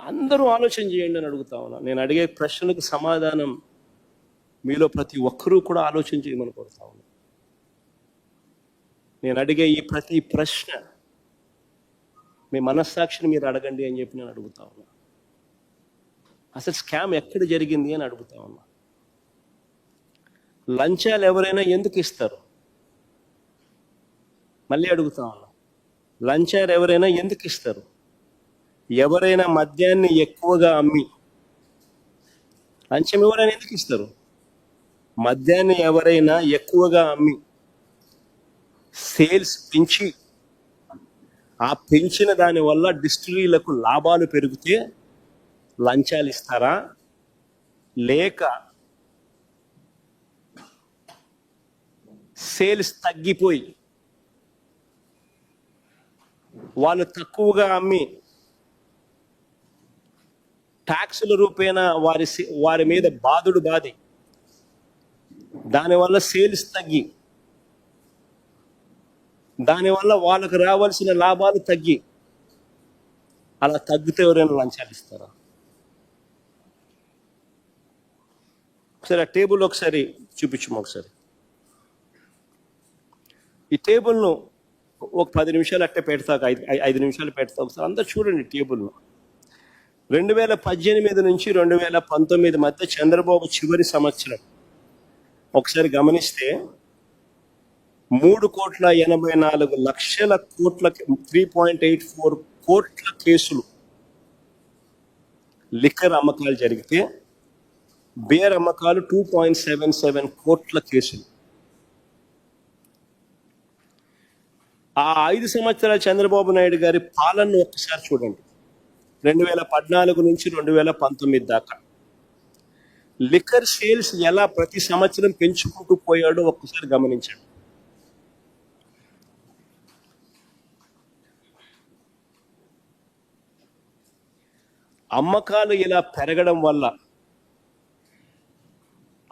అందరూ ఆలోచన చేయండి అని అడుగుతా ఉన్నా. నేను అడిగే ప్రశ్నలకు సమాధానం మీలో ప్రతి ఒక్కరూ కూడా ఆలోచన చేయమని కోరుతా ఉన్నా. నేను అడిగే ఈ ప్రతి ప్రశ్న మీ మనస్సాక్షిని మీరు అడగండి అని చెప్పి నేను అడుగుతా ఉన్నా. అసలు స్కామ్ ఎక్కడ జరిగింది అని అడుగుతా ఉన్నా. లంచాలు ఎవరైనా ఎందుకు ఇస్తారు? మళ్ళీ అడుగుతా ఉన్నా. లంచాలు ఎవరైనా ఎందుకు ఇస్తారు? ఎవరైనా మద్యాన్ని ఎక్కువగా అమ్మి లంచం ఎవరైనా ఎందుకు ఇస్తారు? మద్యాన్ని ఎవరైనా ఎక్కువగా అమ్మి సేల్స్ పెంచి ఆ పెంచిన దాని వల్ల డిస్టిలరీలకు లాభాలు పెరిగితే లంచాలు ఇస్తారా? లేక సేల్స్ తగ్గిపోయి వాళ్ళు తక్కువగా అమ్మి ట్యాక్సుల రూపేణ వారి వారి మీద బాధుడు బాధి. దానివల్ల సేల్స్ తగ్గి. దానివల్ల వాళ్ళకు రావాల్సిన లాభాలు తగ్గి. అలా తగ్గితే ఎవరైనా లంచాలు ఇస్తారా? ఒకసారి ఆ టేబుల్ ఒకసారి చూపించము ఒకసారి. ఈ టేబుల్ను ఒక పది నిమిషాలు అట్టే పెడతాక ఐదు ఐదు నిమిషాలు పెడతా ఒకసారి. అందరు చూడండి టేబుల్ను. రెండు వేల పద్దెనిమిది నుంచి రెండు వేల పంతొమ్మిది మధ్య చంద్రబాబు చివరి సంవత్సరం. ఒకసారి గమనిస్తే మూడు కోట్ల ఎనభై నాలుగు లక్షల కోట్ల త్రీ పాయింట్ ఎయిట్ ఫోర్ కోట్ల కేసులు లిక్కర్ అమ్మకాలు జరిగితే బేర్ అమ్మకాలు టూ పాయింట్ సెవెన్ సెవెన్ కోట్ల కేసులు. ఆ ఐదు సంవత్సరాల చంద్రబాబు నాయుడు గారి పాలనను ఒక్కసారి చూడండి. రెండు వేల పద్నాలుగు నుంచి రెండు వేల పంతొమ్మిది దాకా. లిక్కర్ సేల్స్ ఎలా ప్రతి సంవత్సరం పెంచుకుంటూ పోయాడో ఒక్కసారి గమనించండి. అమ్మకాలు ఇలా పెరగడం వల్ల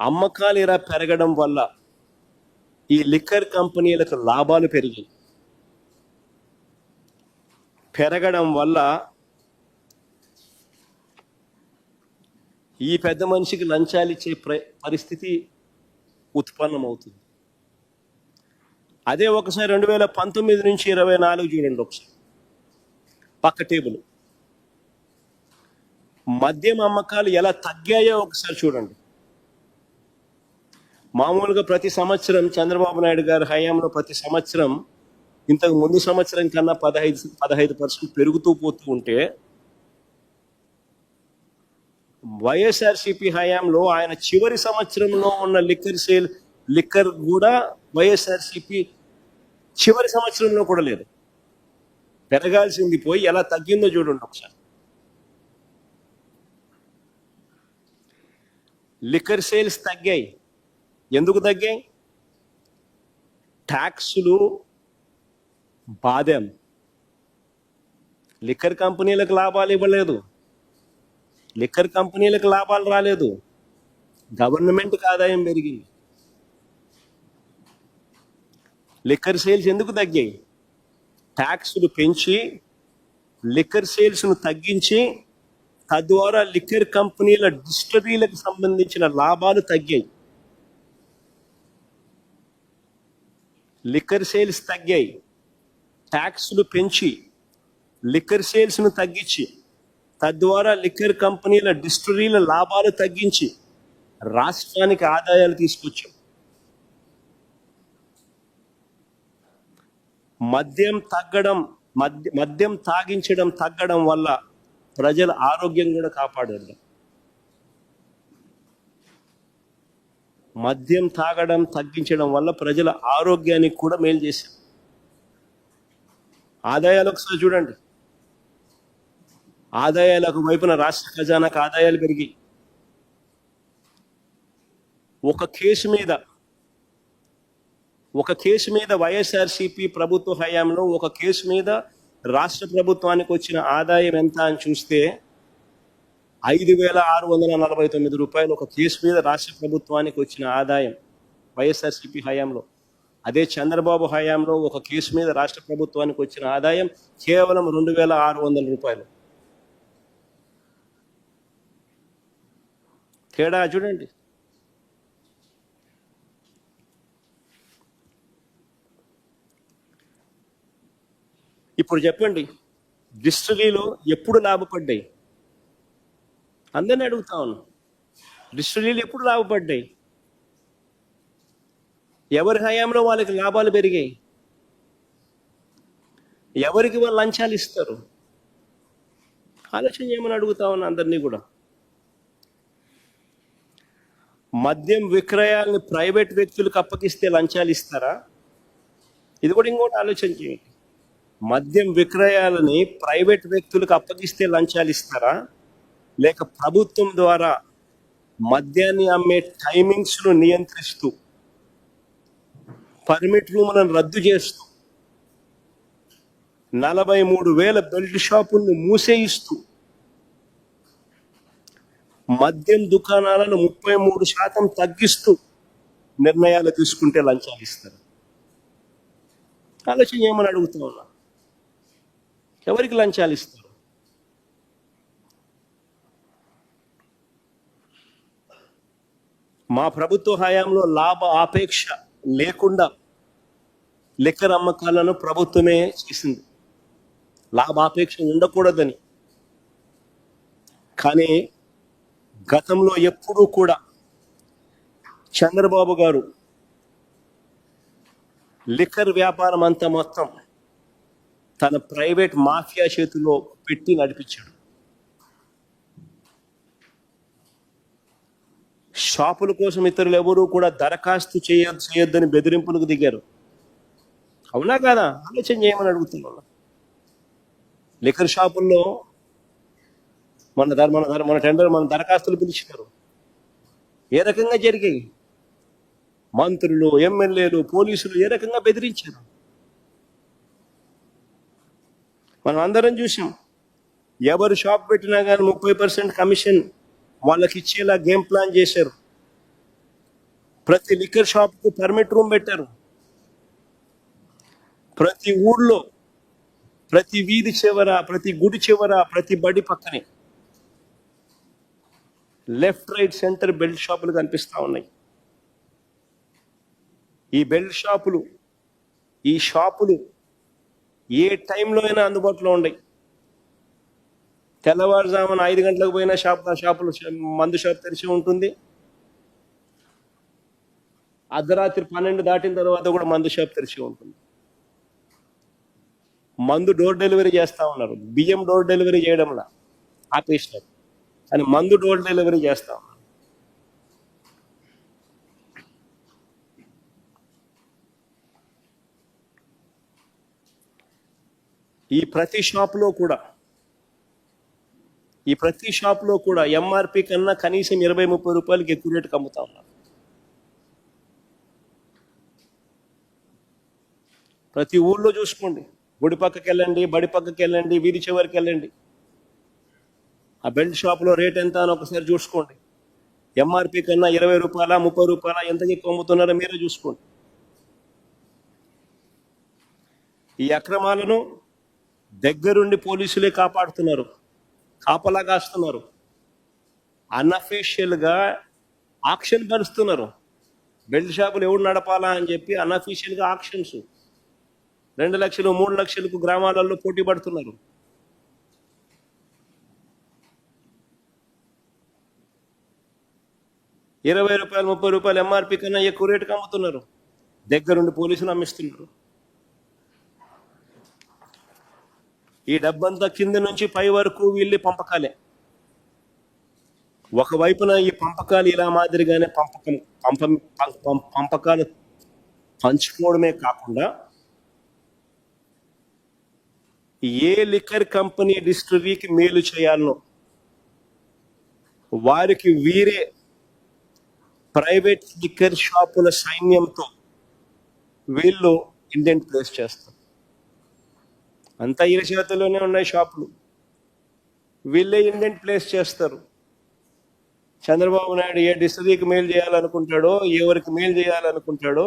అమ్మకాలు ఇలా పెరగడం వల్ల ఈ లిక్కర్ కంపెనీలకు లాభాలు పెరిగాయి. పెరగడం వల్ల ఈ పెద్ద మనిషికి లంచాలు ఇచ్చే పరిస్థితి ఉత్పన్నమవుతుంది. అదే ఒకసారి రెండు వేల పంతొమ్మిది నుంచి ఇరవై నాలుగు చూడండి ఒకసారి. పక్క టేబుల్. మద్యం అమ్మకాలు ఎలా తగ్గాయో ఒకసారి చూడండి. మామూలుగా ప్రతి సంవత్సరం చంద్రబాబు నాయుడు గారి హయాంలో ప్రతి సంవత్సరం ఇంతకు ముందు సంవత్సరం కన్నా పదహైదు పదహైదు పర్సెంట్ పెరుగుతూ పోతూ ఉంటే వైఎస్ఆర్సిపి హయాంలో ఆయన చివరి సంవత్సరంలో ఉన్న లిక్కర్ సేల్ లిక్కర్ కూడా వైఎస్ఆర్సిపి చివరి సంవత్సరంలో కూడా లేదు. పెరగాల్సింది పోయి ఎలా తగ్గిందో చూడండి ఒకసారి. లిక్కర్ సేల్స్ తగ్గాయి. ఎందుకు తగ్గాయి? ట్యాక్సులు బాదాం లిక్కర్ కంపెనీలకు లాభాలు ఇవ్వలేదు. లిక్కర్ కంపెనీలకు లాభాలు రాలేదు. గవర్నమెంట్కి ఆదాయం పెరిగింది. లిక్కర్ సేల్స్ ఎందుకు తగ్గాయి? ట్యాక్సులు పెంచి లిక్కర్ సేల్స్ను తగ్గించి తద్వారా లిక్కర్ కంపెనీల డిస్టరీలకు సంబంధించిన లాభాలు తగ్గాయి. లిక్కర్ సేల్స్ తగ్గాయి. ట్యాక్స్లు పెంచి లిక్కర్ సేల్స్ను తగ్గించి. తద్వారా లిక్కర్ కంపెనీల డిస్టరీల లాభాలు తగ్గించి రాష్ట్రానికి ఆదాయాలు తీసుకొచ్చాం. మద్యం తగ్గడం మద్య మద్యం తాగించడం తగ్గడం వల్ల ప్రజల ఆరోగ్యం కూడా కాపాడడం మద్యం తాగడం తగ్గించడం వల్ల ప్రజల ఆరోగ్యానికి కూడా మేలు చేశాం. ఆదాయాలు ఒకసారి చూడండి. ఆదాయాలకు వైపున రాష్ట్ర ఖజానాకు ఆదాయాలు పెరిగి ఒక కేసు మీద ఒక కేసు మీద వైఎస్ఆర్సిపి ప్రభుత్వ హయాంలో ఒక కేసు మీద రాష్ట్ర ప్రభుత్వానికి వచ్చిన ఆదాయం ఎంత అని చూస్తే ఐదు వేల ఆరు వందల నలభై తొమ్మిది రూపాయలు ఒక కేసు మీద రాష్ట్ర ప్రభుత్వానికి వచ్చిన ఆదాయం వైఎస్ఆర్సిపి హయాంలో. అదే చంద్రబాబు హయాంలో ఒక కేసు మీద రాష్ట్ర ప్రభుత్వానికి వచ్చిన ఆదాయం కేవలం రెండు వేల ఆరు వందల రూపాయలు. తేడా చూడండి. ఇప్పుడు చెప్పండి డిస్టిలరీలో ఎప్పుడు లాభపడ్డాయి? అందరిని అడుగుతా ఉన్నాను డిస్టిలరీలు ఎప్పుడు లాభపడ్డాయి? ఎవరి హయాంలో వాళ్ళకి లాభాలు పెరిగాయి? ఎవరికి వాళ్ళు లంచాలు ఇస్తారు? ఆలోచన చేయమని అడుగుతా ఉన్నా అందరినీ కూడా. మద్యం విక్రయాలను ప్రైవేట్ వ్యక్తులకు అప్పగిస్తే లంచాలు ఇస్తారా? ఇది కూడా ఇంకోటి ఆలోచన చేయండి. మద్యం విక్రయాలని ప్రైవేట్ వ్యక్తులకు అప్పగిస్తే లంచాలు ఇస్తారా? లేక ప్రభుత్వం ద్వారా మద్యాన్ని అమ్మే టైమింగ్స్ను నియంత్రిస్తూ పర్మిట్ రూములను రద్దు చేస్తూ నలభై మూడు వేల బెల్ట్ షాపులను మూసేయిస్తూ మద్యం దుకాణాలను ముప్పై మూడు శాతం తగ్గిస్తూ నిర్ణయాలు తీసుకుంటే లంచాలు ఇస్తారు. ఆలోచన చేయమని అడుగుతా ఉన్నా? ఎవరికి లంచాలు ఇస్తారు? మా ప్రభుత్వ హయాంలో లాభ ఆపేక్ష లేకుండా లెక్కర అమ్మకాలను ప్రభుత్వమే చేసింది. లాభాపేక్ష ఉండకూడదని. కానీ గతంలో ఎప్పుడూ కూడా చంద్రబాబు గారు లిక్కర్ వ్యాపారం అంతా మొత్తం తన ప్రైవేట్ మాఫియా చేతిలో పెట్టి నడిపించాడు. షాపుల కోసం ఇతరులు ఎవరూ కూడా దరఖాస్తు చేయ చేయొద్దని బెదిరింపులకు దిగారు. అవునా కాదా? ఆలోచన చేయమని అడుగుతున్నాను. లిక్కర్ షాపుల్లో మన ధర మన ధర మన టెండర్ మన దరఖాస్తులు పిలిచినారు. ఏ రకంగా జరిగాయి? మంత్రులు ఎమ్మెల్యేలు పోలీసులు ఏ రకంగా బెదిరించారు? మనం అందరం చూసాం. ఎవరు షాప్ పెట్టినా కానీ ముప్పై పర్సెంట్ కమిషన్ వాళ్ళకి ఇచ్చేలా గేమ్ ప్లాన్ చేశారు. ప్రతి లిక్కర్ షాప్కు పర్మిట్ రూమ్ పెట్టారు. ప్రతి ఊళ్ళో ప్రతి వీధి చివర ప్రతి గుడి చివర ప్రతి బడి పక్కనే లెఫ్ట్ రైట్ సెంటర్ బెల్ట్ షాపులు కనిపిస్తా ఉన్నాయి. ఈ బెల్ట్ షాపులు ఈ షాపులు ఏ టైంలో అయినా అందుబాటులో ఉన్నాయి తెల్లవారుజామున ఐదు గంటలకు పోయిన షాప్ షాపులు మందు షాప్ తెరిచి ఉంటుంది. అర్ధరాత్రి పన్నెండు దాటిన తర్వాత కూడా మందు షాప్ తెరిచి ఉంటుంది. మందు డోర్ డెలివరీ చేస్తా ఉన్నారు. బియ్యం డోర్ డెలివరీ చేయడంలా. ఆపేసినారు. అని మందు డోర్ డెలివరీ చేస్తాం. ఈ ప్రతి షాప్లో కూడా ఈ ప్రతి షాప్లో కూడా ఎంఆర్పి కన్నా కనీసం ఇరవై ముప్పై రూపాయలకి ఎక్కువ రేటుకి అమ్ముతా ఉన్నారు. ప్రతి ఊళ్ళో చూసుకోండి. గుడి పక్కకి వెళ్ళండి బడి పక్కకి వెళ్ళండి వీధి చివరికి వెళ్ళండి. ఆ బెల్ట్ షాప్లో రేట్ ఎంత అని ఒకసారి చూసుకోండి. ఎంఆర్పి కన్నా ఇరవై రూపాయల ముప్పై రూపాయల ఎంత ఎక్కువ అమ్ముతున్నారో మీరే చూసుకోండి. ఈ అక్రమాలను దగ్గరుండి పోలీసులే కాపాడుతున్నారు. కాపలా కాస్తున్నారు. అన్అఫీషియల్గా ఆక్షన్ పరుస్తున్నారు బెల్ట్ షాపులు ఎవడు నడపాలా అని చెప్పి అన్అఫీషియల్గా ఆక్షన్స్. రెండు లక్షలు మూడు లక్షలకు గ్రామాలలో పోటీ పడుతున్నారు. ఇరవై రూపాయలు ముప్పై రూపాయలు ఎంఆర్పి కన్నా ఎక్కువ రేటుకి అమ్ముతున్నారు. దగ్గరుండి పోలీసులు అమ్మిస్తున్నారు. ఈ డబ్బంతా కింద నుంచి పై వరకు వీళ్ళు పంపకాలే. ఒకవైపున ఈ పంపకాలు ఇలా మాదిరిగానే పంపకం పంప పంపకాలు పంచుకోవడమే కాకుండా ఏ లిక్కర్ కంపెనీ డిస్టరీకి మేలు చేయాలనో వారికి వీరే ప్రైవేట్ లిక్కర్ షాపుల సైన్యంతో వీళ్ళు ఇండియన్ ప్లేస్ చేస్తారు. అంతా ఈయన చేతుల్లోనే ఉన్నాయి షాపులు. వీళ్ళే ఇండెంట్ ప్లేస్ చేస్తారు. చంద్రబాబు నాయుడు ఏ డిస్టరీకి మేలు చేయాలనుకుంటాడో ఎవరికి మేలు చేయాలనుకుంటాడో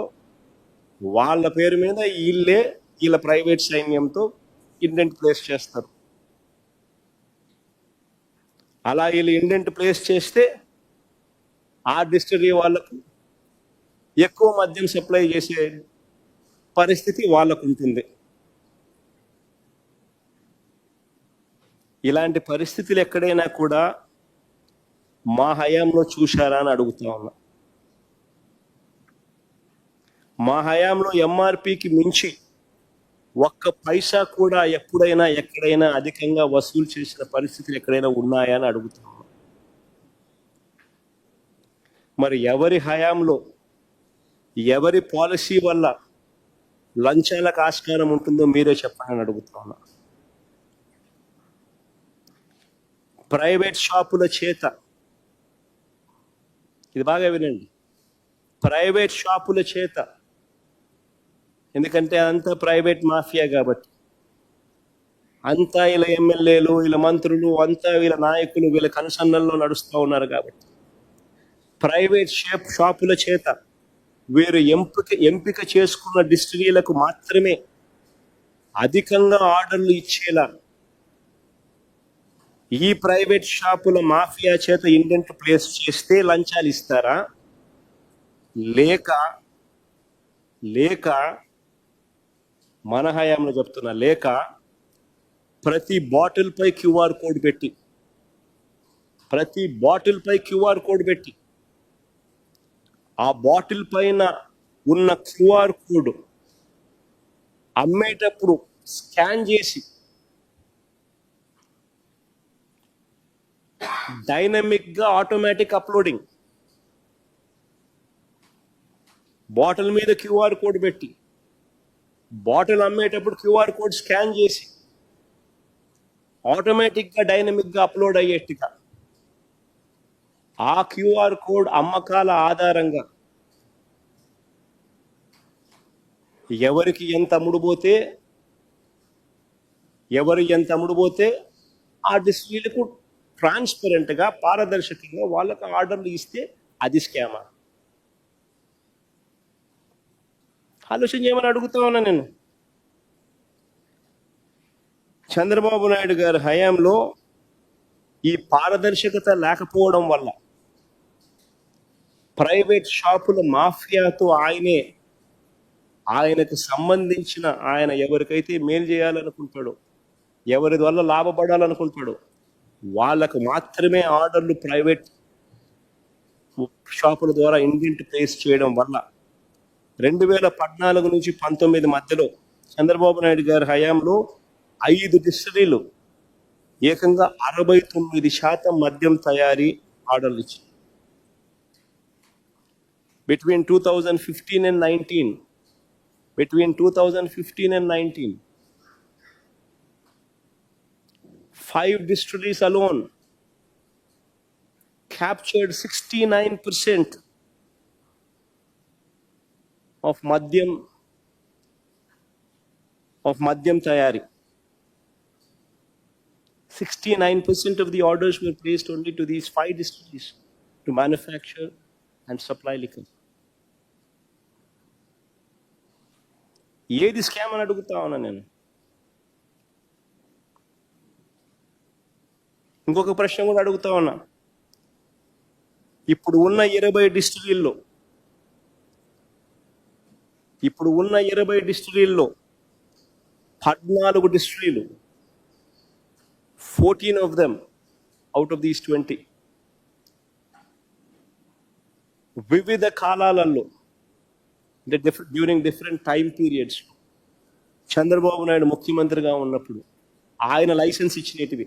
వాళ్ళ పేరు మీద వీళ్ళే వీళ్ళ ప్రైవేట్ సైన్యంతో ఇండెంట్ ప్లేస్ చేస్తారు. అలా వీళ్ళు ఇండెంట్ ప్లేస్ చేస్తే ఆ డిస్టరీ వాళ్ళకు ఎక్కువ మద్యం సప్లై చేసే పరిస్థితి వాళ్ళకు ఉంటుంది ఇలాంటి పరిస్థితులు ఎక్కడైనా కూడా మా హయాంలో చూశారా అని అడుగుతా ఉన్నా. మా హయాంలో ఎంఆర్పికి మించి ఒక్క పైసా కూడా ఎప్పుడైనా ఎక్కడైనా అధికంగా వసూలు చేసిన పరిస్థితులు ఎక్కడైనా ఉన్నాయా అని అడుగుతాం మరి ఎవరి హయాంలో ఎవరి పాలసీ వల్ల లంచాలకు ఆస్కారం ఉంటుందో మీరే చెప్పండి అని అడుగుతున్నా ప్రైవేట్ షాపుల చేత ఇది బాగా వినండి. ప్రైవేట్ షాపుల చేత ఎందుకంటే అంతా ప్రైవేట్ మాఫియా కాబట్టి అంతా ఇలా ఎమ్మెల్యేలు వీళ్ళ మంత్రులు అంతా వీళ్ళ నాయకులు వీళ్ళ కన్సన్నల్లో నడుస్తూ ఉన్నారు కాబట్టి ప్రైవేట్ షాప్ షాపుల చేత వీరు ఎంపిక ఎంపిక చేసుకున్న డిస్టిరీలకు మాత్రమే అధికంగా ఆర్డర్లు ఇచ్చేలా ఈ ప్రైవేట్ షాపుల మాఫియా చేత ఇండెంట్ ప్లేస్ చేస్తే లంచాలు ఇస్తారా? లేక లేక మన హయాంలో చెప్తున్నా లేక ప్రతి బాటిల్పై క్యూఆర్ కోడ్ పెట్టి ప్రతి బాటిల్పై క్యూఆర్ కోడ్ పెట్టి ఆ బాటిల్ పైన ఉన్న క్యూఆర్ కోడ్ అమ్మేటప్పుడు స్కాన్ చేసి డైనమిక్గా ఆటోమేటిక్ అప్లోడింగ్. బాటిల్ మీద క్యూఆర్ కోడ్ పెట్టి బాటిల్ అమ్మేటప్పుడు క్యూఆర్ కోడ్ స్కాన్ చేసి ఆటోమేటిక్గా డైనమిక్గా అప్లోడ్ అయ్యేట్టుగా ఆ క్యూఆర్ కోడ్ అమ్మకాల ఆధారంగా ఎవరికి ఎంత అమ్ముడుపోతే ఎవరు ఎంత అమ్ముడుపోతే ఆ డిస్ట్రీలకు ట్రాన్స్పరెంట్గా పారదర్శకంగా వాళ్ళకి ఆర్డర్లు ఇస్తే అది స్కామా. ఆలోచన చేయమని అడుగుతా ఉన్నా నేను. చంద్రబాబు నాయుడు గారి హయాంలో ఈ పారదర్శకత లేకపోవడం వల్ల ప్రైవేట్ షాపుల మాఫియాతో ఆయనే ఆయనకు సంబంధించిన ఆయన ఎవరికైతే మేలు చేయాలనుకుంటాడో ఎవరి వల్ల లాభపడాలనుకుంటాడో వాళ్ళకు మాత్రమే ఆర్డర్లు ప్రైవేట్ షాపుల ద్వారా ఇండెంట్ ప్లేస్ చేయడం వల్ల రెండు వేల పద్నాలుగు నుంచి పంతొమ్మిది మధ్యలో చంద్రబాబు నాయుడు గారి హయాంలో ఐదు డిస్టరీలు ఏకంగా అరవై తొమ్మిది శాతం మద్యం తయారీ ఆర్డర్లు ఇచ్చింది. between 2015 and 19 between 2015 and 19 five distilleries alone captured 69% of madhyam of madhyam tayari. 69% of the orders were placed only to these five distilleries to manufacture and supply liquor. ఏది స్కామ్ అని అడుగుతా ఉన్నా నేను. ఇంకొక ప్రశ్న కూడా అడుగుతా ఉన్నా. ఇప్పుడు ఉన్న ఇరవై డిస్టిలీల్లో ఇప్పుడు ఉన్న ఇరవై డిస్టిలీల్లో పద్నాలుగు డిస్టిలీలు fourteen of them out of these twenty వివిధ కాలాలలో అంటే different during different time periods Chandrababu Naidu ముఖ్యమంత్రిగా ఉన్నప్పుడు ఆయన లైసెన్స్ ఇచ్చినటివి.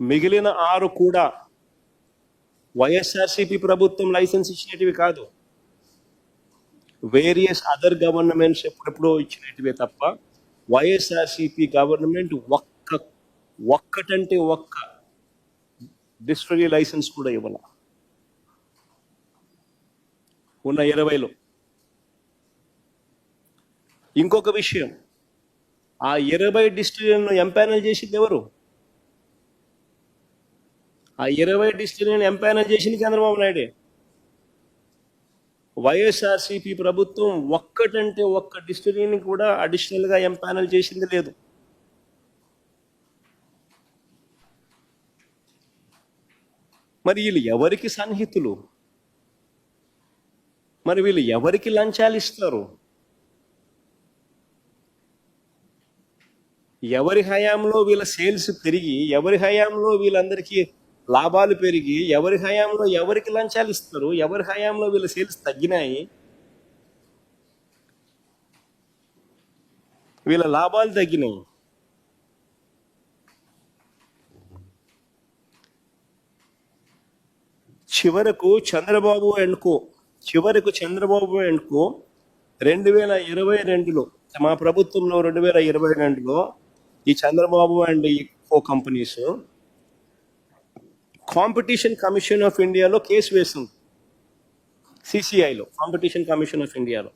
మిగిలిన ఆరు కూడా వైఎస్ఆర్సిపి ప్రభుత్వం లైసెన్స్ ఇచ్చినటివి కాదు. వేరియస్ అదర్ గవర్నమెంట్స్ ఎప్పుడెప్పుడో ఇచ్చినటివే తప్ప వైఎస్ఆర్సిపి గవర్నమెంట్ ఒక్క ఒక్కటంటే ఒక్క డిస్టరీ లైసెన్స్ కూడా ఇవ్వాల. ఉన్న ఇరవైలో. ఇంకొక విషయం ఆ ఇరవై డిస్టరీలను ఎంపానల్ చేసింది ఎవరు? ఆ ఇరవై డిస్టిలీని ఎంపానల్ చేసింది చంద్రబాబు నాయుడే. వైఎస్ఆర్సిపి ప్రభుత్వం ఒక్కటంటే ఒక్క డిస్టిలీని కూడా అడిషనల్గా ఎంపానల్ చేసింది లేదు. మరి వీళ్ళు ఎవరికి సన్నిహితులు? మరి వీళ్ళు ఎవరికి లంచాలు ఇస్తారు? ఎవరి హయాంలో వీళ్ళ సేల్స్ పెరిగి ఎవరి హయాంలో వీళ్ళందరికీ లాభాలు పెరిగి ఎవరి హయాంలో ఎవరికి లంచాలు ఇస్తారు ఎవరి హయాంలో వీళ్ళ సేల్స్ తగ్గినాయి? వీళ్ళ లాభాలు తగ్గినాయి. చివరకు చంద్రబాబు అండ్ కో చివరకు చంద్రబాబు అండ్ కో రెండు వేల ఇరవై రెండులో మా ప్రభుత్వంలో రెండు వేల ఇరవై రెండులో ఈ చంద్రబాబు అండ్ ఈ co companies competition commission of ఇండియాలో కేసు వేసింది. సిసిఐలో కాంపిటీషన్ కమిషన్ ఆఫ్ ఇండియాలో.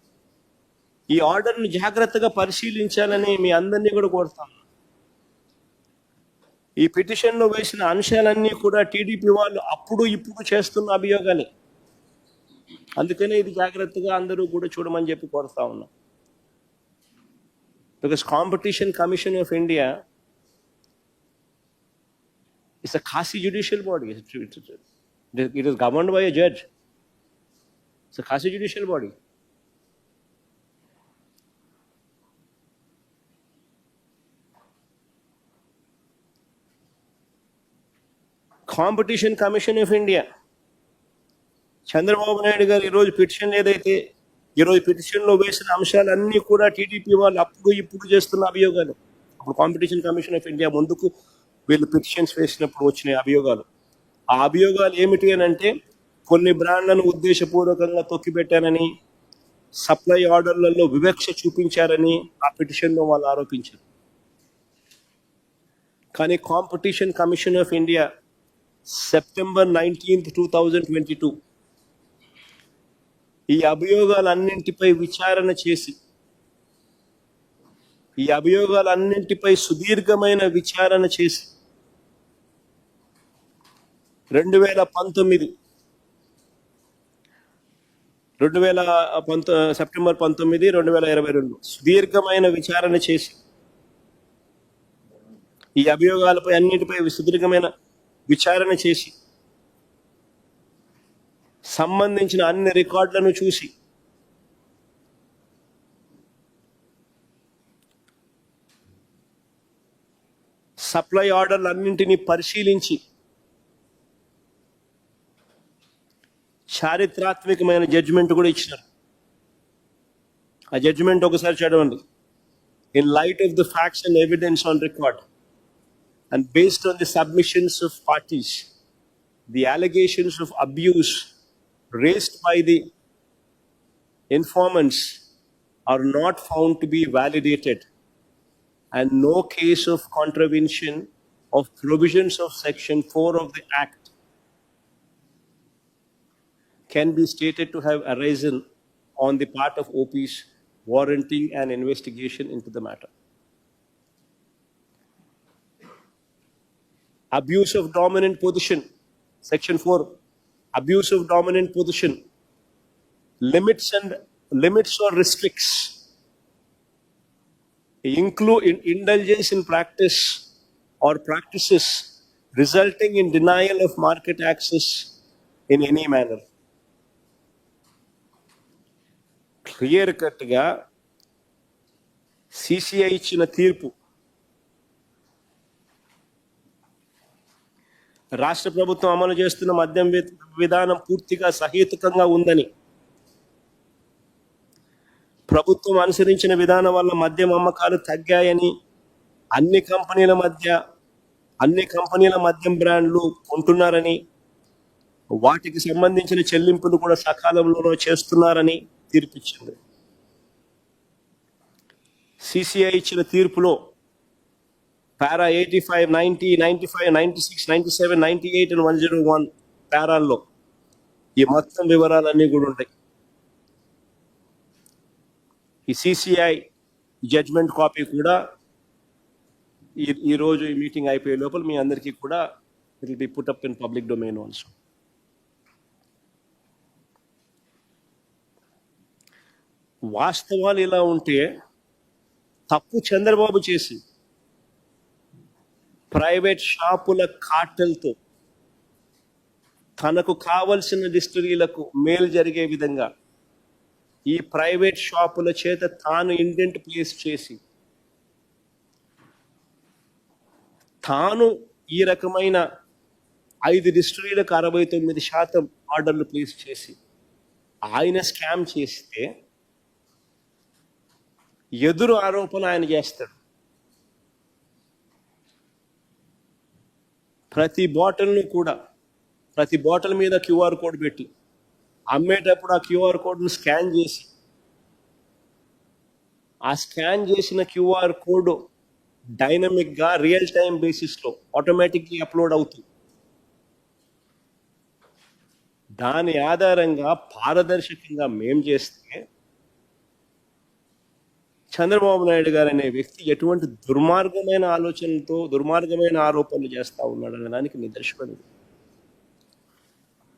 ఈ ఆర్డర్ను జాగ్రత్తగా పరిశీలించాలని మీ అందరినీ కూడా కోరుతాను. ఈ పిటిషన్లో వేసిన అంశాలన్నీ కూడా టీడీపీ వాళ్ళు అప్పుడు ఇప్పుడు చేస్తున్న అభియోగాలే. అందుకనే ఇది జాగ్రత్తగా అందరూ కూడా చూడమని చెప్పి కోరుతా ఉన్నాం. Because competition commission of India it's a quasi judicial body it is governed by a judge it's a quasi judicial body competition commission of India Chandrababu Naidu garu ఈరోజు పిటిషన్ ఏదైతే ఈరోజు పిటిషన్లో వేసిన అంశాలన్నీ కూడా టీడీపీ వాళ్ళు అప్పుడు ఇప్పుడు చేస్తున్న అభియోగాలు. అప్పుడు కాంపిటీషన్ కమిషన్ ఆఫ్ ఇండియా ముందుకు వీళ్ళు పిటిషన్స్ వేసినప్పుడు వచ్చిన అభియోగాలు. ఆ అభియోగాలు ఏమిటి అని అంటే కొన్ని బ్రాండ్లను ఉద్దేశపూర్వకంగా తొక్కిపెట్టారని సప్లై ఆర్డర్లలో వివక్ష చూపించారని ఆ పిటిషన్లో వాళ్ళు ఆరోపించారు. కానీ competition commission of India September nineteenth two thousand twenty two. ఈ అభియోగాలన్నింటిపై విచారణ చేసి ఈ అభియోగాలన్నింటిపై సుదీర్ఘమైన విచారణ చేసి రెండు వేల పంతొమ్మిది రెండు వేల పంతొ సెప్టెంబర్ పంతొమ్మిది రెండు వేల ఇరవై రెండు సుదీర్ఘమైన విచారణ చేసి ఈ అభియోగాలపై అన్నిటిపై సుదీర్ఘమైన విచారణ చేసి సంబంధించిన అన్ని రికార్డులను చూసి సప్లై ఆర్డర్లు అన్నింటినీ పరిశీలించి చారిత్రాత్మకమైన జడ్జిమెంట్ కూడా ఇచ్చినారు. ఆ జడ్జిమెంట్ ఒకసారి చదవండి in light of the facts and evidence on record and based on the submissions of parties, the allegations of abuse raised by the informants are not found to be validated, and no case of contravention of provisions of Section 4 of the Act can be stated to have arisen on the part of OPs warranting an investigation into the matter. abuse of dominant position section 4 abuse of dominant position limits and limits or restricts include in indulgence in practice or practices resulting in denial of market access in any manner clear కట్గా CCI ఇచ్చిన తీర్పు రాష్ట్ర ప్రభుత్వం అమలు చేస్తున్న మద్యం విధానం పూర్తిగా సహేతుకంగా ఉందని. ప్రభుత్వం అనుసరించిన విధానం వల్ల మద్యం అమ్మకాలు తగ్గాయని అన్ని కంపెనీల మధ్య అన్ని కంపెనీల మద్యం బ్రాండ్లు కొంటున్నారని వాటికి సంబంధించిన చెల్లింపులు కూడా సకాలంలో చేస్తున్నారని తీర్పిచ్చింది. సిసిఐ ఇచ్చిన తీర్పులో para eighty five ninety ninety five ninety six ninety seven ninety eight and one zero one పారాల్లో ఈ మొత్తం వివరాలన్నీ కూడా ఉంటాయి. ఈ సిసిఐ జడ్జ్మెంట్ కాపీ కూడా ఈ ఈరోజు ఈ మీటింగ్ అయిపోయే లోపల మీ అందరికీ కూడా it will be put up in public domain also వాస్తవాలు ఇలా ఉంటే తప్పు చంద్రబాబు చేసి ప్రైవేట్ షాపుల కాటలతో తనకు కావలసిన డిస్టరీలకు మేలు జరిగే విధంగా ఈ ప్రైవేట్ షాపుల చేత తాను ఇండెంట్ ప్లేస్ చేసి తాను ఈ రకమైన ఐదు డిస్టరీలకు అరవై తొమ్మిది శాతం ఆర్డర్లు ప్లేస్ చేసి ఆయన స్కామ్ చేస్తే ఎదురు ఆరోపణ ఆయన చేస్తాడు. ప్రతి బాటిల్ను కూడా ప్రతి బాటిల్ మీద క్యూఆర్ కోడ్ పెట్టి అమ్మేటప్పుడు ఆ క్యూఆర్ కోడ్ను స్కాన్ చేసి ఆ స్కాన్ చేసిన క్యూఆర్ కోడ్ డైనమిక్గా రియల్ టైం బేసిస్లో ఆటోమేటిక్లీ అప్లోడ్ అవుతుంది. దాని ఆధారంగా పారదర్శకంగా మేం చేస్తే చంద్రబాబు నాయుడు గారు అనే వ్యక్తి ఎటువంటి దుర్మార్గమైన ఆలోచనలతో దుర్మార్గమైన ఆరోపణలు చేస్తా ఉన్నాడు అనడానికి దానికి నిదర్శనం ఇది.